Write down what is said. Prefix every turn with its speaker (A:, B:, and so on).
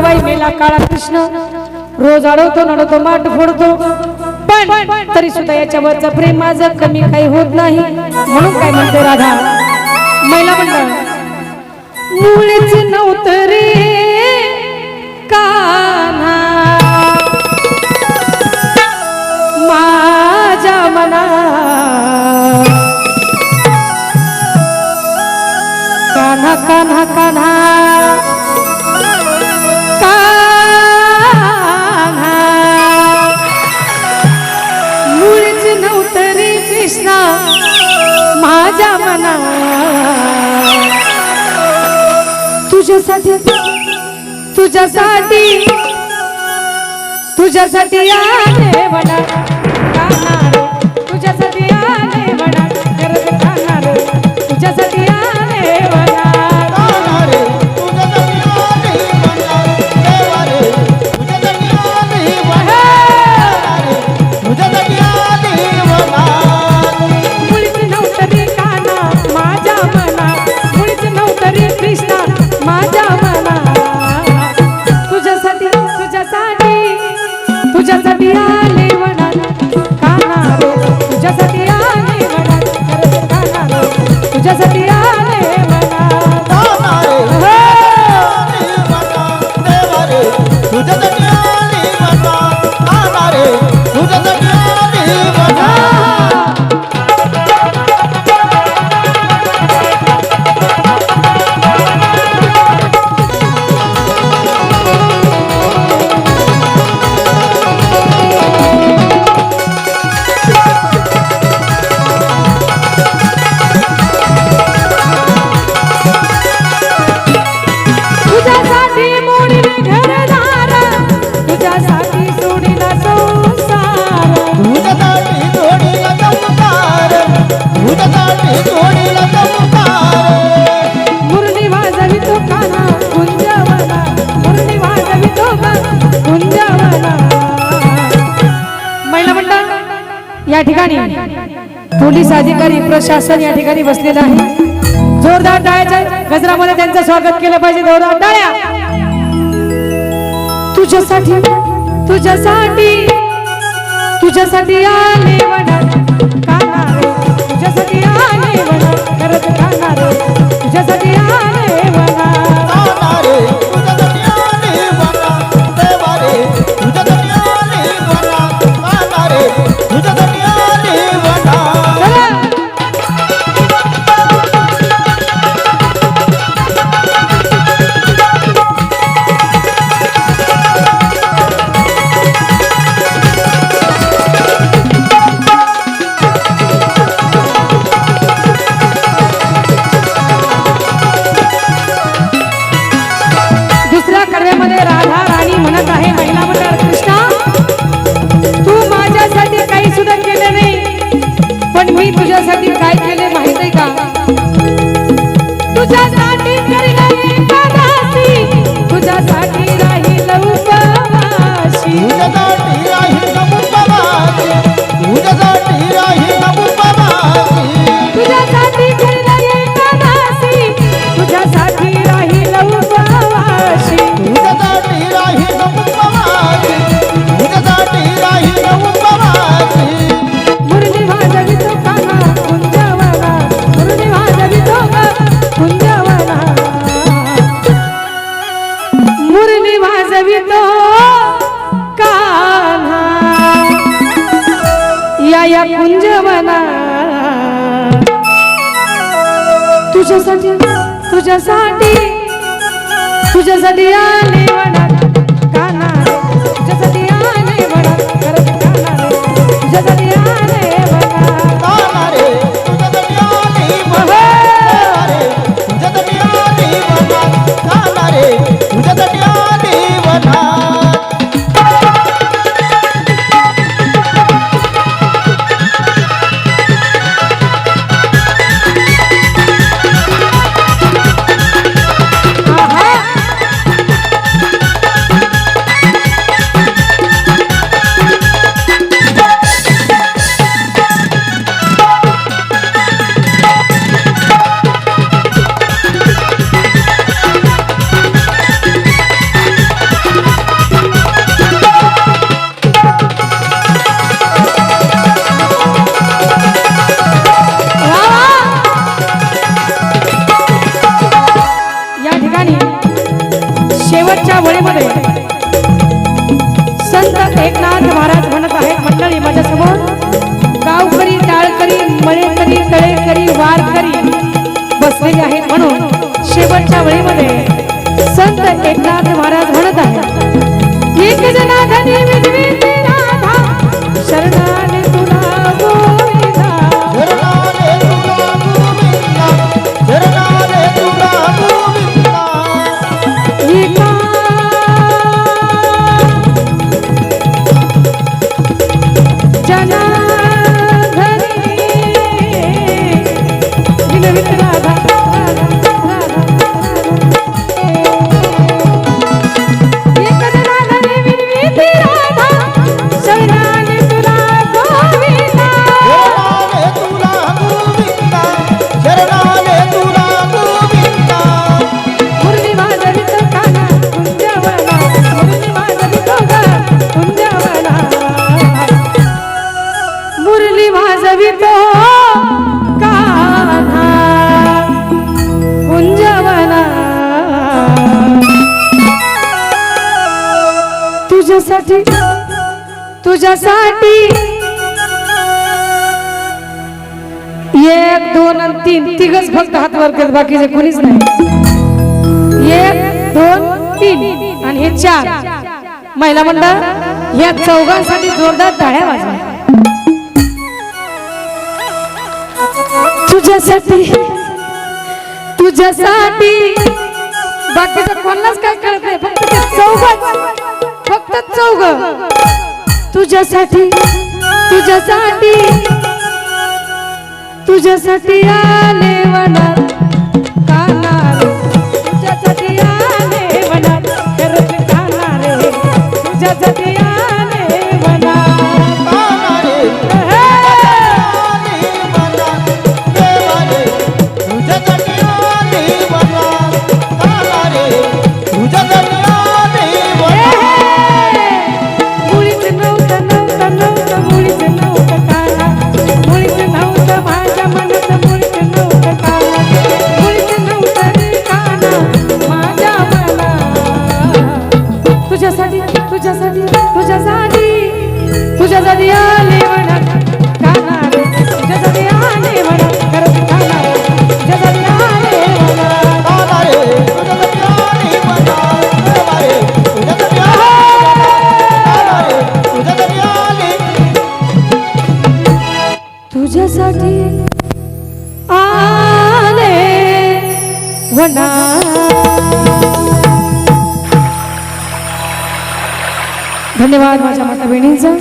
A: रवाई मेला काळा कृष्ण. रोज अडवतो नडवतो माट फोडतो. पण तरी सुद्धा याच्यावरच प्रेम माझं कमी काही होत नाही. म्हणून काय म्हणतो राधा? महिला मंडळ. मुळीच नव्हतं रे काना माझ्या मना. कान्हा कान्हा कान्हा. तुझ्या मना तुझ्यासाठी तुझ्यासाठी तुझ्यासाठी या देवना já sabia. ठिकाणी पोलीस अधिकारी प्रशासन या ठिकाणी बसलेला आहे. जोरदार टाळ्याच्या गजरामध्ये त्यांचं स्वागत केलं पाहिजे. जोरदार टाळ्या तुझ्यासाठी तुझ्यासाठी तुझ्यासाठी आले
B: वडा
A: मुरली वाजवितो कान्हा. या या कुंजवना. तुझ्यासाठी तुझ्यासाठी तुझ्यासाठी आली म्हणा शेवटच्या वळीमध्ये. संत एकनाथ महाराज म्हणत आहेत मंडळी माझ्यासमोर गावकरी टाळकरी मळेकरी तळेकरी वारकरी बसलेले आहेत म्हणून तुझ्यासाठी तुझ्यासाठी. एक दोन आणि तीन तिघच फक्त हात वर करत बाकीचे कोणीच नाही. एक दोन तीन आणि हे चार. महिला मंडळ या चौघांसाठी जोरदार टाळ्या वाजवा. तुझ्यासाठी तुझ्यासाठी. बाकीचं कोणालाच काय कळत नाही चौग तुझ्यासाठी तुझ्यासाठी तुझ्यासाठी आले वनात तुझ्यासाठी आले वना धन्यवाद माझ्या माता बहिणींचा